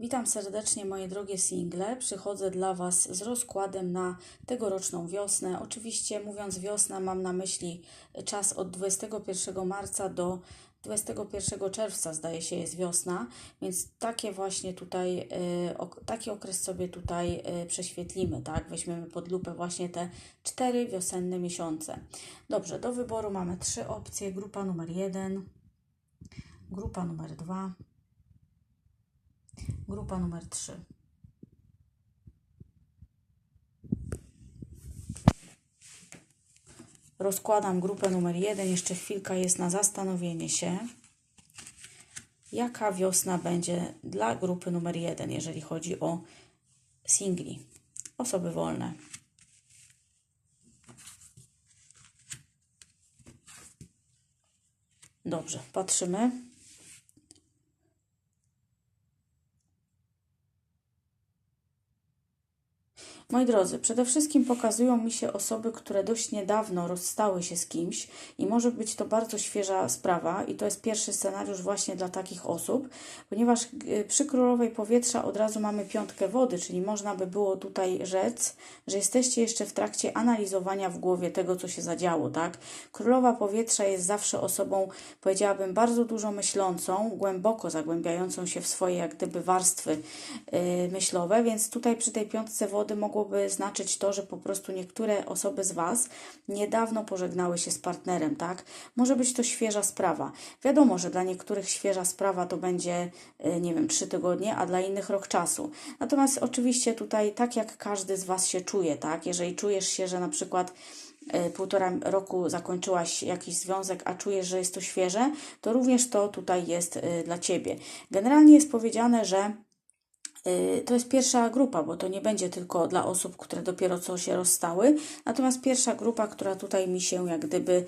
Witam serdecznie moje drogie single. Przychodzę dla Was z rozkładem na tegoroczną wiosnę. Oczywiście mówiąc wiosna mam na myśli czas od 21 marca do 21 czerwca zdaje się jest wiosna, więc takie właśnie tutaj, ok, taki okres sobie tutaj y, prześwietlimy, tak? Weźmiemy pod lupę właśnie te cztery wiosenne miesiące. Dobrze, do wyboru mamy trzy opcje. Grupa numer jeden, grupa numer dwa, grupa numer trzy. Rozkładam grupę numer jeden. Jeszcze chwilka jest na zastanowienie się, jaka wiosna będzie dla grupy numer jeden, jeżeli chodzi o singli, osoby wolne. Dobrze, patrzymy. Moi drodzy, przede wszystkim pokazują mi się osoby, które dość niedawno rozstały się z kimś i może być to bardzo świeża sprawa i to jest pierwszy scenariusz właśnie dla takich osób, ponieważ y, przy Królowej Powietrza od razu mamy piątkę wody, czyli można by było tutaj rzec, że jesteście jeszcze w trakcie analizowania w głowie tego, co się zadziało, tak? Królowa Powietrza jest zawsze osobą, powiedziałabym, bardzo dużo myślącą, głęboko zagłębiającą się w swoje jak gdyby warstwy yy, myślowe, więc tutaj przy tej piątce wody mogło mogłoby znaczyć to, że po prostu niektóre osoby z Was niedawno pożegnały się z partnerem, tak? Może być to świeża sprawa. Wiadomo, że dla niektórych świeża sprawa to będzie, y, nie wiem, trzy tygodnie, a dla innych rok czasu. Natomiast oczywiście tutaj, tak jak każdy z Was się czuje, tak? Jeżeli czujesz się, że na przykład y, półtora roku zakończyłaś jakiś związek, a czujesz, że jest to świeże, to również to tutaj jest y, dla Ciebie. Generalnie jest powiedziane, że to jest pierwsza grupa, bo to nie będzie tylko dla osób, które dopiero co się rozstały. Natomiast pierwsza grupa, która tutaj mi się jak gdyby,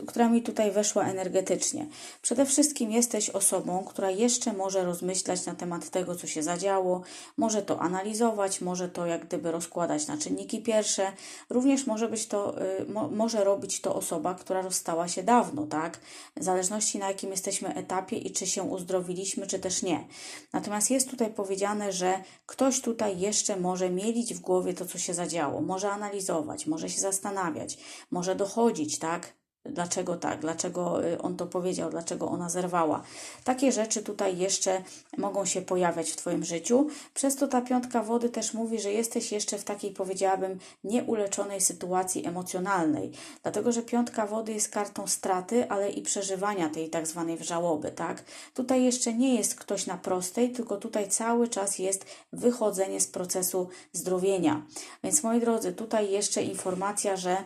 y, która mi tutaj weszła energetycznie. Przede wszystkim jesteś osobą, która jeszcze może rozmyślać na temat tego, co się zadziało, może to analizować, może to jak gdyby rozkładać na czynniki pierwsze. Również może być to, y, mo, może robić to osoba, która rozstała się dawno, tak? W zależności na jakim jesteśmy etapie i czy się uzdrowiliśmy, czy też nie. Natomiast jest tutaj powiedziane, że ktoś tutaj jeszcze może mielić w głowie to, co się zadziało, może analizować, może się zastanawiać, może dochodzić, tak? Dlaczego tak? Dlaczego y, on to powiedział? Dlaczego ona zerwała? Takie rzeczy tutaj jeszcze mogą się pojawiać w Twoim życiu. Przez to ta piątka wody też mówi, że jesteś jeszcze w takiej, powiedziałabym, nieuleczonej sytuacji emocjonalnej. Dlatego, że piątka wody jest kartą straty, ale i przeżywania tej tak zwanej żałoby, tak? Tutaj jeszcze nie jest ktoś na prostej, tylko tutaj cały czas jest wychodzenie z procesu zdrowienia. Więc moi drodzy, tutaj jeszcze informacja, że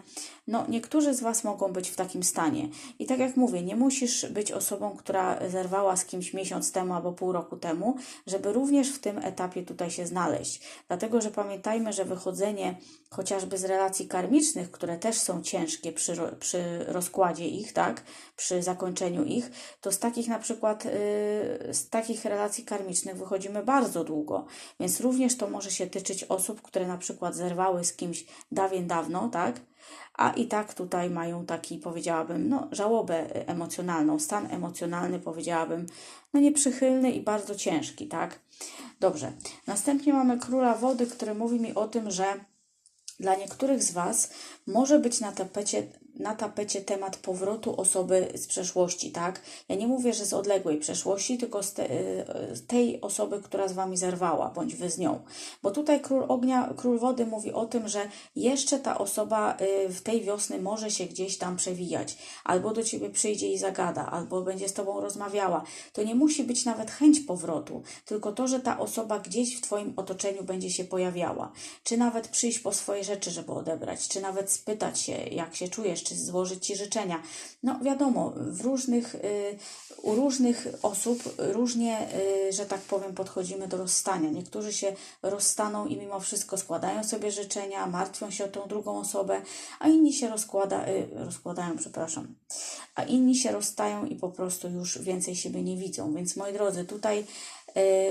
no, niektórzy z Was mogą być w takim stanie. I tak jak mówię, nie musisz być osobą, która zerwała z kimś miesiąc temu albo pół roku temu, żeby również w tym etapie tutaj się znaleźć. Dlatego, że pamiętajmy, że wychodzenie chociażby z relacji karmicznych, które też są ciężkie przy, przy rozkładzie ich, tak, przy zakończeniu ich, to z takich na przykład, yy, z takich relacji karmicznych wychodzimy bardzo długo. Więc również to może się tyczyć osób, które na przykład zerwały z kimś dawien dawno, tak, a i tak tutaj mają taki, powiedziałabym, no, żałobę emocjonalną, stan emocjonalny, powiedziałabym, no nieprzychylny i bardzo ciężki, tak? Dobrze. Następnie mamy króla wody, który mówi mi o tym, że dla niektórych z Was może być na tapecie na tapecie temat powrotu osoby z przeszłości, tak? Ja nie mówię, że z odległej przeszłości, tylko z, te, z, tej osoby, która z Wami zerwała, bądź Wy z nią. Bo tutaj Król Ognia, Król Wody mówi o tym, że jeszcze ta osoba y, w tej wiosny może się gdzieś tam przewijać. Albo do Ciebie przyjdzie i zagada, albo będzie z Tobą rozmawiała. To nie musi być nawet chęć powrotu, tylko to, że ta osoba gdzieś w Twoim otoczeniu będzie się pojawiała. Czy nawet przyjść po swoje rzeczy, żeby odebrać, czy nawet spytać się, jak się czujesz, czy złożyć Ci życzenia. No wiadomo, w różnych, y, u różnych osób różnie, y, że tak powiem, podchodzimy do rozstania. Niektórzy się rozstaną i mimo wszystko składają sobie życzenia, martwią się o tą drugą osobę, a inni się rozkłada, y, rozkładają, przepraszam, a inni się rozstają i po prostu już więcej siebie nie widzą. Więc moi drodzy, tutaj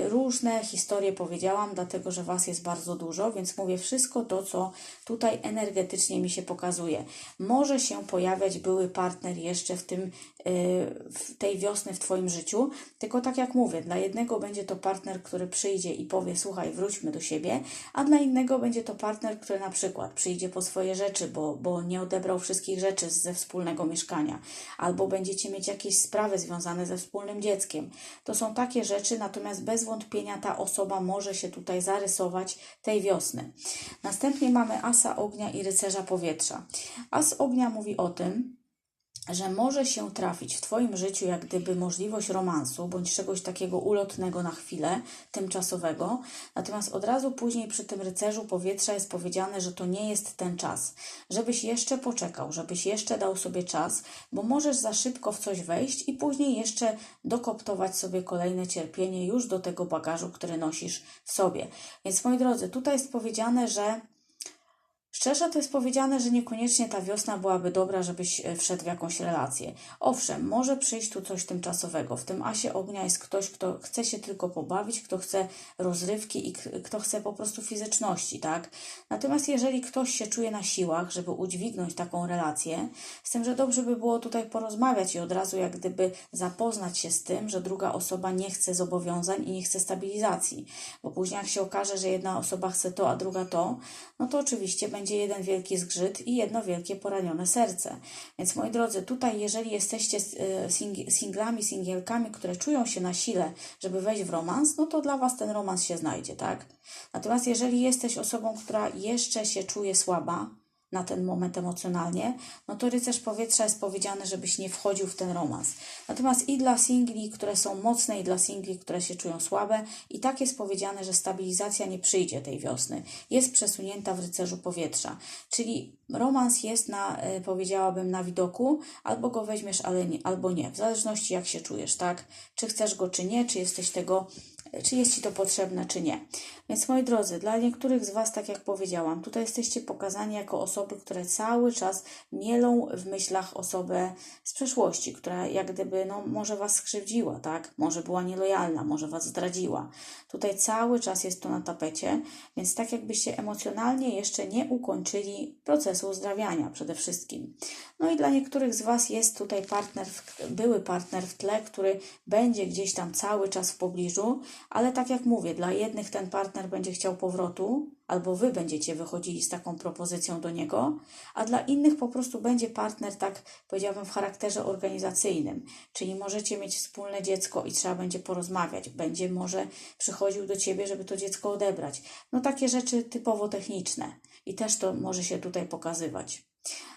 Różne historie powiedziałam, dlatego że Was jest bardzo dużo, więc mówię wszystko to, co tutaj energetycznie mi się pokazuje. Może się pojawiać były partner jeszcze w tym, e, w tej wiosny w Twoim życiu, tylko tak jak mówię, dla jednego będzie to partner, który przyjdzie i powie, słuchaj, wróćmy do siebie, a dla innego będzie to partner, który na przykład przyjdzie po swoje rzeczy, bo, bo nie odebrał wszystkich rzeczy ze wspólnego mieszkania, albo będziecie mieć jakieś sprawy związane ze wspólnym dzieckiem. To są takie rzeczy, natomiast bez wątpienia ta osoba może się tutaj zarysować tej wiosny. Następnie mamy asa ognia i rycerza powietrza. As ognia mówi o tym, że może się trafić w Twoim życiu jak gdyby możliwość romansu bądź czegoś takiego ulotnego na chwilę, tymczasowego, natomiast od razu później przy tym rycerzu powietrza jest powiedziane, że to nie jest ten czas, żebyś jeszcze poczekał, żebyś jeszcze dał sobie czas, bo możesz za szybko w coś wejść i później jeszcze dokoptować sobie kolejne cierpienie już do tego bagażu, który nosisz w sobie. Więc moi drodzy, tutaj jest powiedziane, że Szczerze to jest powiedziane, że niekoniecznie ta wiosna byłaby dobra, żebyś e, wszedł w jakąś relację. Owszem, może przyjść tu coś tymczasowego. W tym asie ognia jest ktoś, kto chce się tylko pobawić, kto chce rozrywki i kto chce po prostu fizyczności, tak? Natomiast jeżeli ktoś się czuje na siłach, żeby udźwignąć taką relację, z tym, że dobrze by było tutaj porozmawiać i od razu jak gdyby zapoznać się z tym, że druga osoba nie chce zobowiązań i nie chce stabilizacji. Bo później jak się okaże, że jedna osoba chce to, a druga to, no to oczywiście będzie będzie jeden wielki zgrzyt i jedno wielkie poranione serce. Więc moi drodzy, tutaj jeżeli jesteście e, singlami, singielkami, które czują się na sile, żeby wejść w romans, no to dla Was ten romans się znajdzie, tak? Natomiast jeżeli jesteś osobą, która jeszcze się czuje słaba, na ten moment emocjonalnie, no to rycerz powietrza jest powiedziane, żebyś nie wchodził w ten romans. Natomiast i dla singli, które są mocne, i dla singli, które się czują słabe, i tak jest powiedziane, że stabilizacja nie przyjdzie tej wiosny. Jest przesunięta w rycerzu powietrza. Czyli romans jest na, e, powiedziałabym, na widoku, albo go weźmiesz, ale nie, albo nie, w zależności jak się czujesz, tak? Czy chcesz go, czy nie, czy jesteś tego czy jest Ci to potrzebne, czy nie. Więc moi drodzy, dla niektórych z Was, tak jak powiedziałam, tutaj jesteście pokazani jako osoby, które cały czas mielą w myślach osobę z przeszłości, która jak gdyby, no, może Was skrzywdziła, tak? Może była nielojalna, może Was zdradziła. Tutaj cały czas jest to na tapecie, więc tak jakbyście emocjonalnie jeszcze nie ukończyli procesu uzdrawiania przede wszystkim. No i dla niektórych z Was jest tutaj partner, były partner w tle, który będzie gdzieś tam cały czas w pobliżu, ale tak jak mówię, dla jednych ten partner będzie chciał powrotu, albo wy będziecie wychodzili z taką propozycją do niego, a dla innych po prostu będzie partner, tak powiedziałabym, w charakterze organizacyjnym. Czyli możecie mieć wspólne dziecko i trzeba będzie porozmawiać, będzie może przychodził do ciebie, żeby to dziecko odebrać. No takie rzeczy typowo techniczne i też to może się tutaj pokazywać.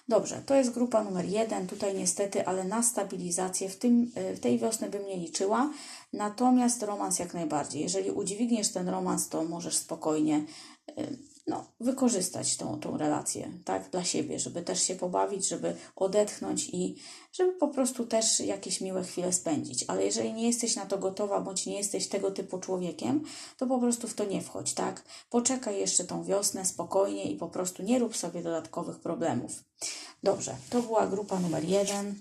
Dobrze, to jest grupa numer jeden. Tutaj niestety, ale na stabilizację w, tym, w tej wiosny bym nie liczyła. Natomiast romans jak najbardziej. Jeżeli udźwigniesz ten romans, to możesz spokojnie y, no, wykorzystać tą, tą relację, tak, dla siebie, żeby też się pobawić, żeby odetchnąć i żeby po prostu też jakieś miłe chwile spędzić. Ale jeżeli nie jesteś na to gotowa, bądź nie jesteś tego typu człowiekiem, to po prostu w to nie wchodź, tak? Poczekaj jeszcze tą wiosnę spokojnie i po prostu nie rób sobie dodatkowych problemów. Dobrze, to była grupa numer jeden.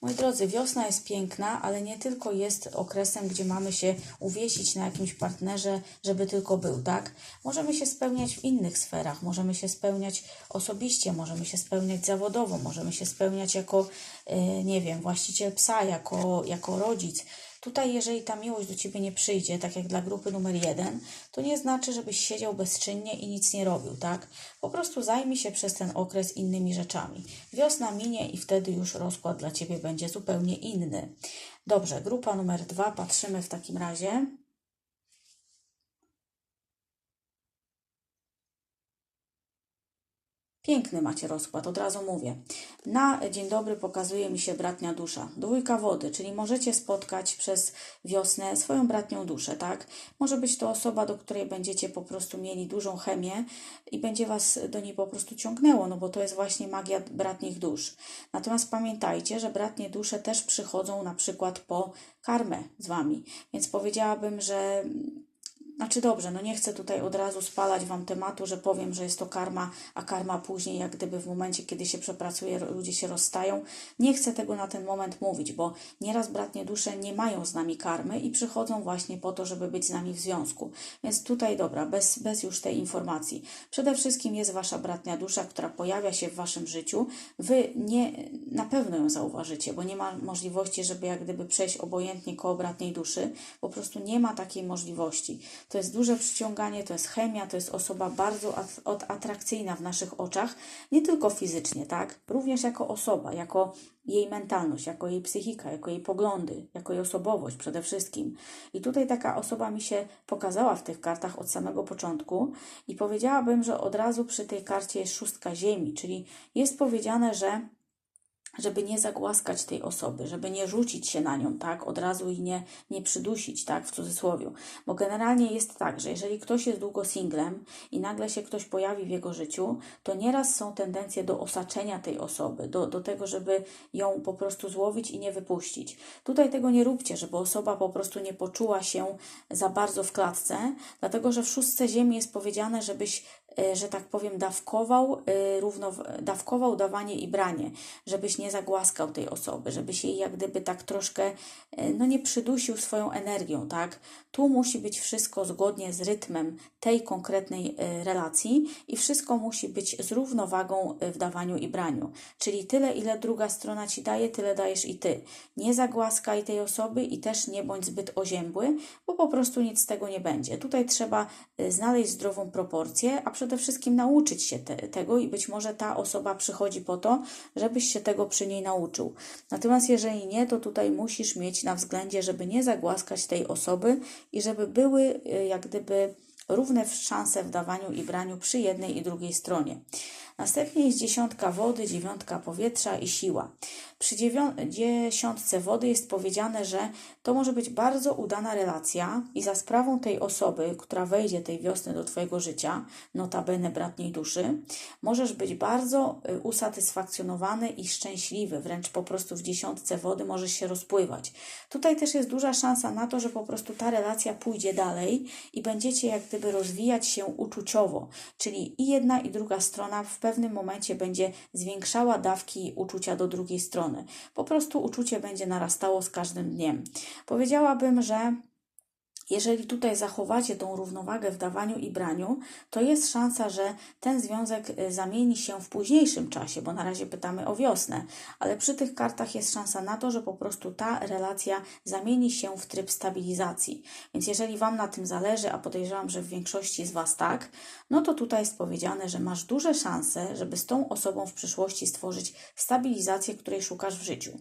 Moi drodzy, wiosna jest piękna, ale nie tylko jest okresem, gdzie mamy się uwiesić na jakimś partnerze, żeby tylko był, tak? Możemy się spełniać w innych sferach, możemy się spełniać osobiście, możemy się spełniać zawodowo, możemy się spełniać jako, yy, nie wiem, właściciel psa, jako, jako rodzic. Tutaj, jeżeli ta miłość do ciebie nie przyjdzie, tak jak dla grupy numer jeden, to nie znaczy, żebyś siedział bezczynnie i nic nie robił, tak? Po prostu zajmij się przez ten okres innymi rzeczami. Wiosna minie i wtedy już rozkład dla ciebie będzie zupełnie inny. Dobrze, grupa numer dwa, patrzymy w takim razie. Piękny macie rozkład, od razu mówię. Na dzień dobry pokazuje mi się bratnia dusza. Dwójka wody, czyli możecie spotkać przez wiosnę swoją bratnią duszę, tak? Może być to osoba, do której będziecie po prostu mieli dużą chemię i będzie was do niej po prostu ciągnęło, no bo to jest właśnie magia bratnich dusz. Natomiast pamiętajcie, że bratnie dusze też przychodzą na przykład po karmę z wami. Więc powiedziałabym, że Znaczy dobrze, no nie chcę tutaj od razu spalać Wam tematu, że powiem, że jest to karma, a karma później, jak gdyby w momencie, kiedy się przepracuje, ludzie się rozstają. Nie chcę tego na ten moment mówić, bo nieraz bratnie dusze nie mają z nami karmy i przychodzą właśnie po to, żeby być z nami w związku. Więc tutaj dobra, bez, bez już tej informacji. Przede wszystkim jest Wasza bratnia dusza, która pojawia się w Waszym życiu. Wy nie, na pewno ją zauważycie, bo nie ma możliwości, żeby jak gdyby przejść obojętnie koło bratniej duszy. Po prostu nie ma takiej możliwości. To jest duże przyciąganie, to jest chemia, to jest osoba bardzo atrakcyjna w naszych oczach, nie tylko fizycznie, tak? Również jako osoba, jako jej mentalność, jako jej psychika, jako jej poglądy, jako jej osobowość przede wszystkim. I tutaj taka osoba mi się pokazała w tych kartach od samego początku i powiedziałabym, że od razu przy tej karcie jest szóstka ziemi, czyli jest powiedziane, że żeby nie zagłaskać tej osoby, żeby nie rzucić się na nią, tak, od razu i nie, nie przydusić, tak, w cudzysłowie. Bo generalnie jest tak, że jeżeli ktoś jest długo singlem i nagle się ktoś pojawi w jego życiu, to nieraz są tendencje do osaczenia tej osoby, do, do tego, żeby ją po prostu złowić i nie wypuścić. Tutaj tego nie róbcie, żeby osoba po prostu nie poczuła się za bardzo w klatce, dlatego że w szóstce ziemi jest powiedziane, żebyś że tak powiem, dawkował, e, równo, dawkował dawanie i branie, żebyś nie zagłaskał tej osoby, żebyś jej jak gdyby tak troszkę, e, no nie przydusił swoją energią, tak? Tu musi być wszystko zgodnie z rytmem tej konkretnej relacji i wszystko musi być z równowagą w dawaniu i braniu. Czyli tyle, ile druga strona ci daje, tyle dajesz i ty. Nie zagłaskaj tej osoby i też nie bądź zbyt oziębły, bo po prostu nic z tego nie będzie. Tutaj trzeba znaleźć zdrową proporcję, a przede przede wszystkim nauczyć się te, tego i być może ta osoba przychodzi po to, żebyś się tego przy niej nauczył. Natomiast jeżeli nie, to tutaj musisz mieć na względzie, żeby nie zagłaskać tej osoby i żeby były y, jak gdyby równe szanse w dawaniu i braniu przy jednej i drugiej stronie. Następnie jest dziesiątka wody, dziewiątka powietrza i siła. Przy dziesiątce wody jest powiedziane, że to może być bardzo udana relacja i za sprawą tej osoby, która wejdzie tej wiosny do Twojego życia, notabene bratniej duszy, możesz być bardzo y, usatysfakcjonowany i szczęśliwy, wręcz po prostu w dziesiątce wody możesz się rozpływać. Tutaj też jest duża szansa na to, że po prostu ta relacja pójdzie dalej i będziecie jak gdyby rozwijać się uczuciowo, czyli i jedna i druga strona w pewnym momencie będzie zwiększała dawki uczucia do drugiej strony. Po prostu uczucie będzie narastało z każdym dniem. Powiedziałabym, że jeżeli tutaj zachowacie tą równowagę w dawaniu i braniu, to jest szansa, że ten związek y, zamieni się w późniejszym czasie, bo na razie pytamy o wiosnę, ale przy tych kartach jest szansa na to, że po prostu ta relacja zamieni się w tryb stabilizacji. Więc jeżeli Wam na tym zależy, a podejrzewam, że w większości z Was tak, no to tutaj jest powiedziane, że masz duże szanse, żeby z tą osobą w przyszłości stworzyć stabilizację, której szukasz w życiu.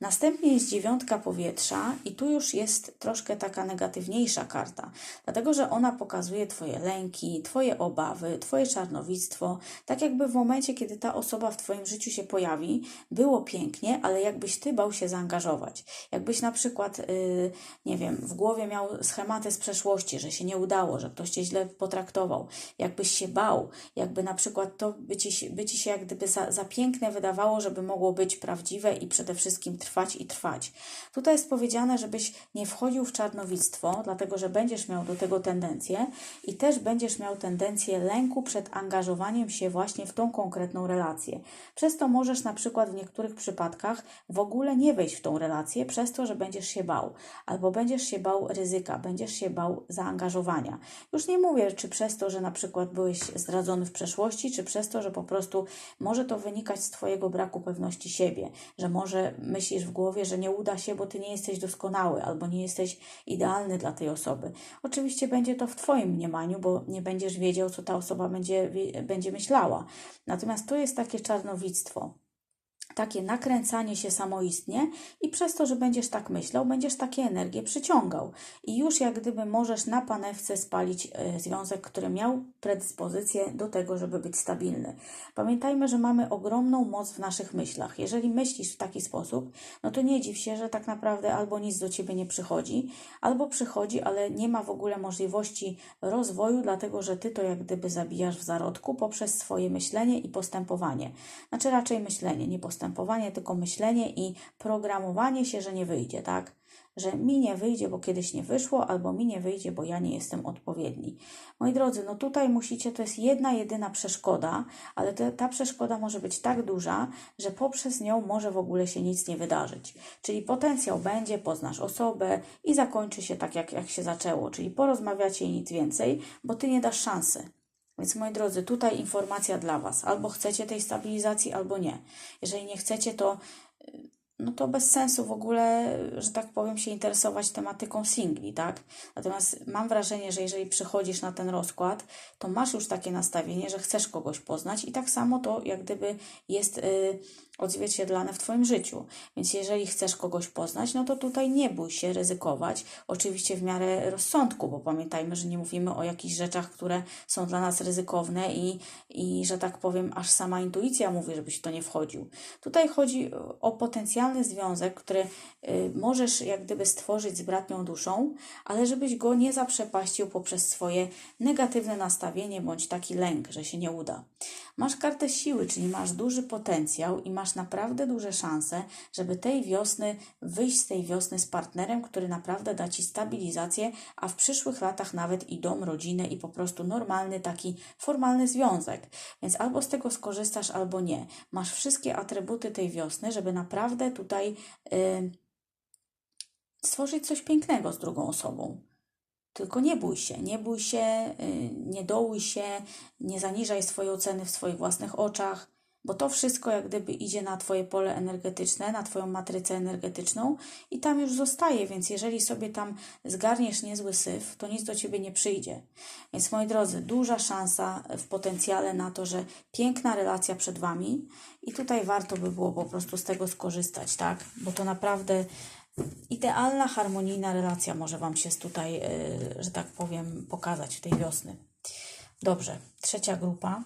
Następnie jest dziewiątka powietrza i tu już jest troszkę taka negatywniejsza karta, dlatego że ona pokazuje Twoje lęki, Twoje obawy, Twoje czarnowictwo, tak jakby w momencie, kiedy ta osoba w Twoim życiu się pojawi, było pięknie, ale jakbyś Ty bał się zaangażować. Jakbyś na przykład, yy, nie wiem, w głowie miał schematy z przeszłości, że się nie udało, że ktoś Cię źle potraktował, jakbyś się bał, jakby na przykład to by Ci, by ci się jak gdyby za, za piękne wydawało, żeby mogło być prawdziwe i przede wszystkim trwać i trwać. Tutaj jest powiedziane, żebyś nie wchodził w czarnowictwo, dlatego że będziesz miał do tego tendencję i też będziesz miał tendencję lęku przed angażowaniem się właśnie w tą konkretną relację. Przez to możesz na przykład w niektórych przypadkach w ogóle nie wejść w tą relację, przez to, że będziesz się bał, albo będziesz się bał ryzyka, będziesz się bał zaangażowania. Już nie mówię, czy przez to, że na przykład byłeś zdradzony w przeszłości, czy przez to, że po prostu może to wynikać z Twojego braku pewności siebie, że może myślisz, myślisz w głowie, że nie uda się, bo ty nie jesteś doskonały albo nie jesteś idealny dla tej osoby. Oczywiście będzie to w Twoim mniemaniu, bo nie będziesz wiedział, co ta osoba będzie, będzie myślała. Natomiast to jest takie czarnowictwo takie nakręcanie się samoistnie i przez to, że będziesz tak myślał, będziesz takie energie przyciągał. I już jak gdyby możesz na panewce spalić y, związek, który miał predyspozycję do tego, żeby być stabilny. Pamiętajmy, że mamy ogromną moc w naszych myślach. Jeżeli myślisz w taki sposób, no to nie dziw się, że tak naprawdę albo nic do ciebie nie przychodzi, albo przychodzi, ale nie ma w ogóle możliwości rozwoju, dlatego że ty to jak gdyby zabijasz w zarodku poprzez swoje myślenie i postępowanie. Znaczy raczej myślenie, nie postępowanie postępowanie, tylko myślenie i programowanie się, że nie wyjdzie, tak? że mi nie wyjdzie, bo kiedyś nie wyszło, albo mi nie wyjdzie, bo ja nie jestem odpowiedni. Moi drodzy, no tutaj musicie, to jest jedna, jedyna przeszkoda, ale te, ta przeszkoda może być tak duża, że poprzez nią może w ogóle się nic nie wydarzyć. Czyli potencjał będzie, poznasz osobę i zakończy się tak, jak, jak się zaczęło, czyli porozmawiacie i nic więcej, bo ty nie dasz szansy. Więc moi drodzy, tutaj informacja dla Was. Albo chcecie tej stabilizacji, albo nie. Jeżeli nie chcecie, to no to bez sensu w ogóle, że tak powiem, się interesować tematyką singli, tak? Natomiast mam wrażenie, że jeżeli przychodzisz na ten rozkład, to masz już takie nastawienie, że chcesz kogoś poznać i tak samo to jak gdyby jest y, odzwierciedlane w Twoim życiu. Więc jeżeli chcesz kogoś poznać, no to tutaj nie bój się ryzykować, oczywiście w miarę rozsądku, bo pamiętajmy, że nie mówimy o jakichś rzeczach, które są dla nas ryzykowne i, i że tak powiem, aż sama intuicja mówi, żebyś w to nie wchodził. Tutaj chodzi o potencjalny związek, który y, możesz jak gdyby stworzyć z bratnią duszą, ale żebyś go nie zaprzepaścił poprzez swoje negatywne nastawienie bądź taki lęk, że się nie uda. Masz kartę siły, czyli masz duży potencjał i masz naprawdę duże szanse, żeby tej wiosny wyjść z tej wiosny z partnerem, który naprawdę da ci stabilizację, a w przyszłych latach nawet i dom, rodzinę i po prostu normalny taki formalny związek. Więc albo z tego skorzystasz, albo nie. Masz wszystkie atrybuty tej wiosny, żeby naprawdę tutaj yy, stworzyć coś pięknego z drugą osobą. Tylko nie bój się, nie bój się, y, nie dołuj się, nie zaniżaj swojej oceny w swoich własnych oczach, bo to wszystko jak gdyby idzie na Twoje pole energetyczne, na Twoją matrycę energetyczną i tam już zostaje, więc jeżeli sobie tam zgarniesz niezły syf, to nic do Ciebie nie przyjdzie. Więc moi drodzy, duża szansa w potencjale na to, że piękna relacja przed Wami i tutaj warto by było po prostu z tego skorzystać, tak? Bo to naprawdę idealna, harmonijna relacja może Wam się tutaj, yy, że tak powiem, pokazać w tej wiosny. Dobrze, trzecia grupa.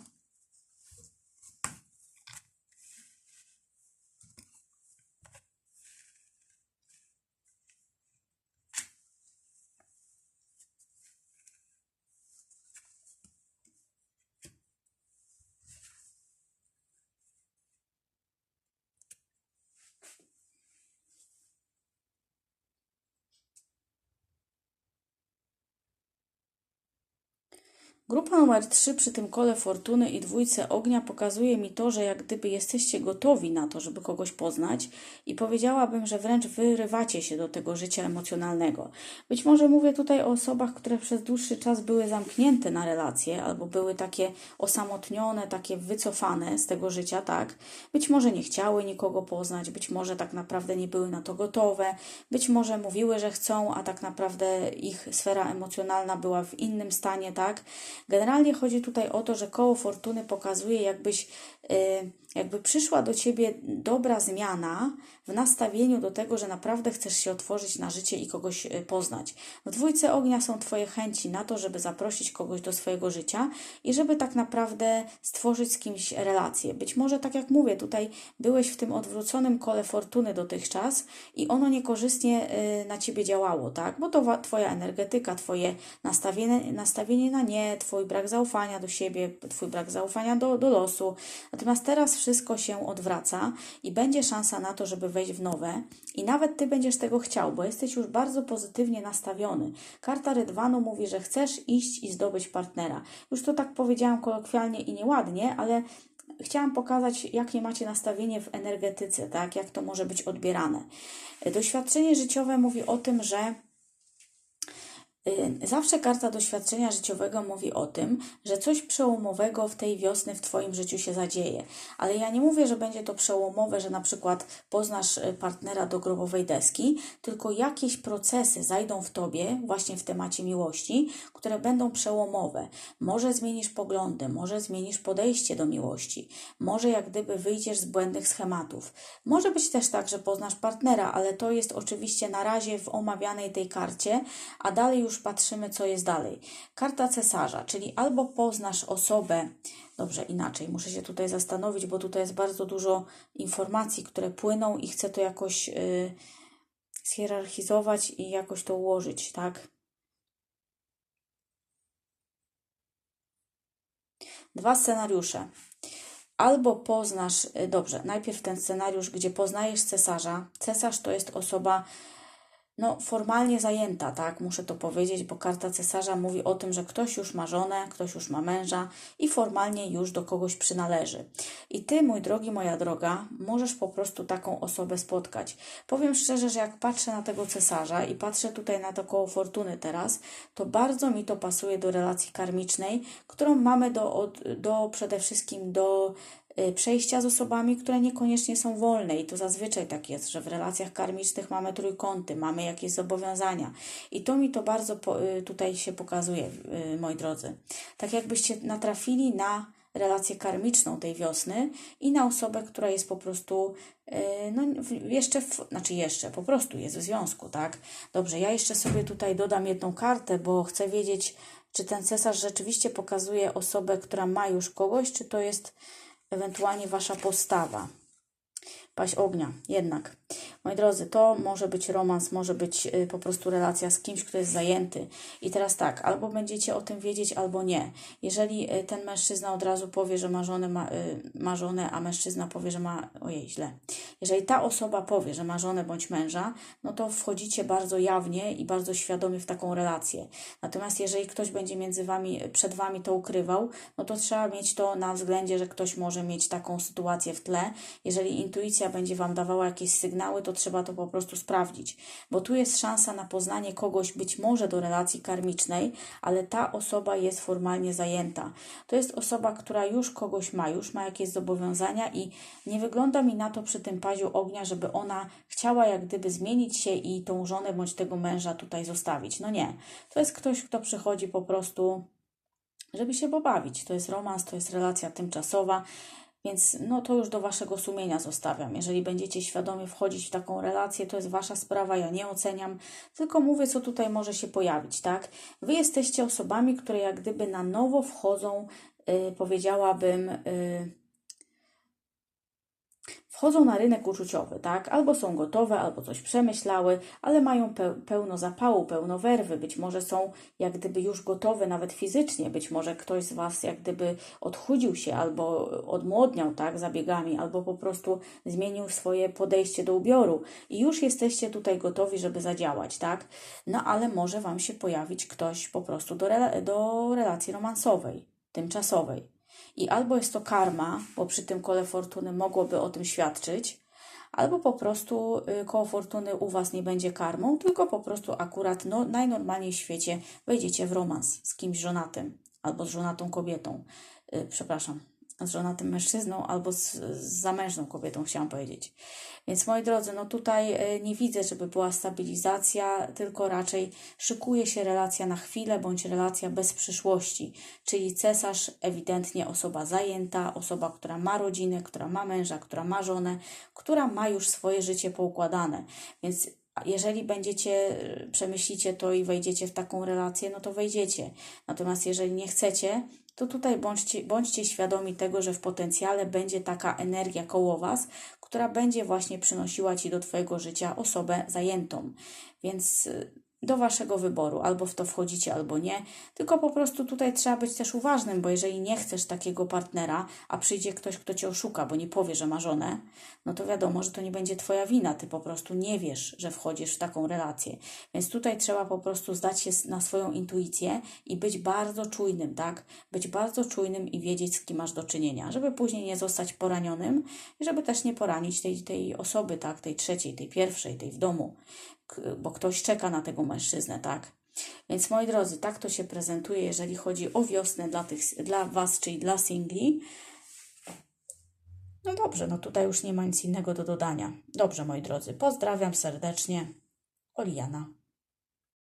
Grupa numer 3 przy tym kole fortuny i dwójce ognia pokazuje mi to, że jak gdyby jesteście gotowi na to, żeby kogoś poznać i powiedziałabym, że wręcz wyrywacie się do tego życia emocjonalnego. Być może mówię tutaj o osobach, które przez dłuższy czas były zamknięte na relacje albo były takie osamotnione, takie wycofane z tego życia, tak? Być może nie chciały nikogo poznać, być może tak naprawdę nie były na to gotowe, być może mówiły, że chcą, a tak naprawdę ich sfera emocjonalna była w innym stanie, tak? Generalnie chodzi tutaj o to, że koło fortuny pokazuje, jakbyś y, jakby przyszła do ciebie dobra zmiana w nastawieniu do tego, że naprawdę chcesz się otworzyć na życie i kogoś y, poznać. W dwójce ognia są Twoje chęci na to, żeby zaprosić kogoś do swojego życia i żeby tak naprawdę stworzyć z kimś relację. Być może, tak jak mówię, tutaj byłeś w tym odwróconym kole fortuny dotychczas i ono niekorzystnie y, na Ciebie działało, tak? Bo to Twoja energetyka, Twoje nastawienie, nastawienie na nie, Twój brak zaufania do siebie, Twój brak zaufania do, do losu. Natomiast teraz wszystko się odwraca i będzie szansa na to, żeby wejść w nowe i nawet Ty będziesz tego chciał, bo jesteś już bardzo pozytywnie nastawiony. Karta Rydwanu mówi, że chcesz iść i zdobyć partnera. Już to tak powiedziałam kolokwialnie i nieładnie, ale chciałam pokazać, jakie macie nastawienie w energetyce, tak? Jak to może być odbierane. Doświadczenie życiowe mówi o tym, że zawsze karta doświadczenia życiowego mówi o tym, że coś przełomowego w tej wiosny w Twoim życiu się zadzieje. Ale ja nie mówię, że będzie to przełomowe, że na przykład poznasz y, partnera do grobowej deski, tylko jakieś procesy zajdą w Tobie, właśnie w temacie miłości, które będą przełomowe. Może zmienisz poglądy, może zmienisz podejście do miłości, może jak gdyby wyjdziesz z błędnych schematów. Może być też tak, że poznasz partnera, ale to jest oczywiście na razie w omawianej tej karcie, a dalej już patrzymy, co jest dalej. Karta cesarza, czyli albo poznasz osobę, dobrze, inaczej, muszę się tutaj zastanowić, bo tutaj jest bardzo dużo informacji, które płyną i chcę to jakoś yy, schierarchizować i jakoś to ułożyć, tak? Dwa scenariusze. Albo poznasz, y, dobrze, najpierw ten scenariusz, gdzie poznajesz cesarza. Cesarz to jest osoba no, formalnie zajęta, tak? Muszę to powiedzieć, bo karta cesarza mówi o tym, że ktoś już ma żonę, ktoś już ma męża i formalnie już do kogoś przynależy. I ty, mój drogi, moja droga, możesz po prostu taką osobę spotkać. Powiem szczerze, że jak patrzę na tego cesarza i patrzę tutaj na to koło fortuny teraz, to bardzo mi to pasuje do relacji karmicznej, którą mamy do, do przede wszystkim do przejścia z osobami, które niekoniecznie są wolne i to zazwyczaj tak jest, że w relacjach karmicznych mamy trójkąty, mamy jakieś zobowiązania i to mi to bardzo po, y, tutaj się pokazuje, y, moi drodzy. Tak jakbyście natrafili na relację karmiczną tej wiosny i na osobę, która jest po prostu no jeszcze, w, znaczy jeszcze, po prostu jest w związku, tak? Dobrze, ja jeszcze sobie tutaj dodam jedną kartę, bo chcę wiedzieć, czy ten cesarz rzeczywiście pokazuje osobę, która ma już kogoś, czy to jest ewentualnie wasza postawa. Paść ognia, jednak. Moi drodzy, to może być romans, może być y, po prostu relacja z kimś, kto jest zajęty. I teraz tak, albo będziecie o tym wiedzieć, albo nie. Jeżeli y, ten mężczyzna od razu powie, że ma żonę, ma, y, ma żonę, a mężczyzna powie, że ma. Ojej, źle. Jeżeli ta osoba powie, że ma żonę bądź męża, no to wchodzicie bardzo jawnie i bardzo świadomie w taką relację. Natomiast jeżeli ktoś będzie między wami, przed wami to ukrywał, no to trzeba mieć to na względzie, że ktoś może mieć taką sytuację w tle. Jeżeli intuicja będzie wam dawała jakieś sygnały, to trzeba to po prostu sprawdzić, bo tu jest szansa na poznanie kogoś być może do relacji karmicznej, ale ta osoba jest formalnie zajęta. To jest osoba, która już kogoś ma, już ma jakieś zobowiązania i nie wygląda mi na to przy tym paziu ognia, żeby ona chciała jak gdyby zmienić się i tą żonę bądź tego męża tutaj zostawić. No nie. To jest ktoś, kto przychodzi po prostu żeby się pobawić. To jest romans, to jest relacja tymczasowa. Więc no to już do waszego sumienia zostawiam. Jeżeli będziecie świadomie wchodzić w taką relację, to jest wasza sprawa, ja nie oceniam, tylko mówię, co tutaj może się pojawić, tak? Wy jesteście osobami, które jak gdyby na nowo wchodzą, yy, powiedziałabym, yy, wchodzą na rynek uczuciowy, tak? Albo są gotowe, albo coś przemyślały, ale mają pełno zapału, pełno werwy, być może są jak gdyby już gotowe nawet fizycznie, być może ktoś z Was jak gdyby odchudził się albo odmłodniał, tak? Zabiegami, albo po prostu zmienił swoje podejście do ubioru i już jesteście tutaj gotowi, żeby zadziałać, tak? No ale może Wam się pojawić ktoś po prostu do, rela do relacji romansowej, tymczasowej. I albo jest to karma, bo przy tym kole fortuny mogłoby o tym świadczyć, albo po prostu y, koło fortuny u Was nie będzie karmą, tylko po prostu akurat no, najnormalniej w świecie wejdziecie w romans z kimś żonatym albo z żonatą kobietą. Yy, przepraszam, z żonatym mężczyzną albo z, z zamężną kobietą, chciałam powiedzieć. Więc moi drodzy, no tutaj e, nie widzę, żeby była stabilizacja, tylko raczej szykuje się relacja na chwilę bądź relacja bez przyszłości. Czyli cesarz ewidentnie osoba zajęta, osoba, która ma rodzinę, która ma męża, która ma żonę, która ma już swoje życie poukładane. Więc jeżeli będziecie, e, przemyślicie to i wejdziecie w taką relację, no to wejdziecie. Natomiast jeżeli nie chcecie, to tutaj bądźcie, bądźcie świadomi tego, że w potencjale będzie taka energia koło Was, która będzie właśnie przynosiła Ci do Twojego życia osobę zajętą. Więc y, do waszego wyboru. Albo w to wchodzicie, albo nie. Tylko po prostu tutaj trzeba być też uważnym, bo jeżeli nie chcesz takiego partnera, a przyjdzie ktoś, kto cię oszuka, bo nie powie, że ma żonę, no to wiadomo, że to nie będzie twoja wina. Ty po prostu nie wiesz, że wchodzisz w taką relację. Więc tutaj trzeba po prostu zdać się na swoją intuicję i być bardzo czujnym, tak? Być bardzo czujnym i wiedzieć, z kim masz do czynienia, żeby później nie zostać poranionym i żeby też nie poranić tej, tej osoby, tak? Tej trzeciej, tej pierwszej, tej w domu bo ktoś czeka na tego mężczyznę, tak? Więc moi drodzy, tak to się prezentuje, jeżeli chodzi o wiosnę dla, tych, dla Was, czyli dla singli. No dobrze, no tutaj już nie ma nic innego do dodania. Dobrze, moi drodzy, pozdrawiam serdecznie. Oliana.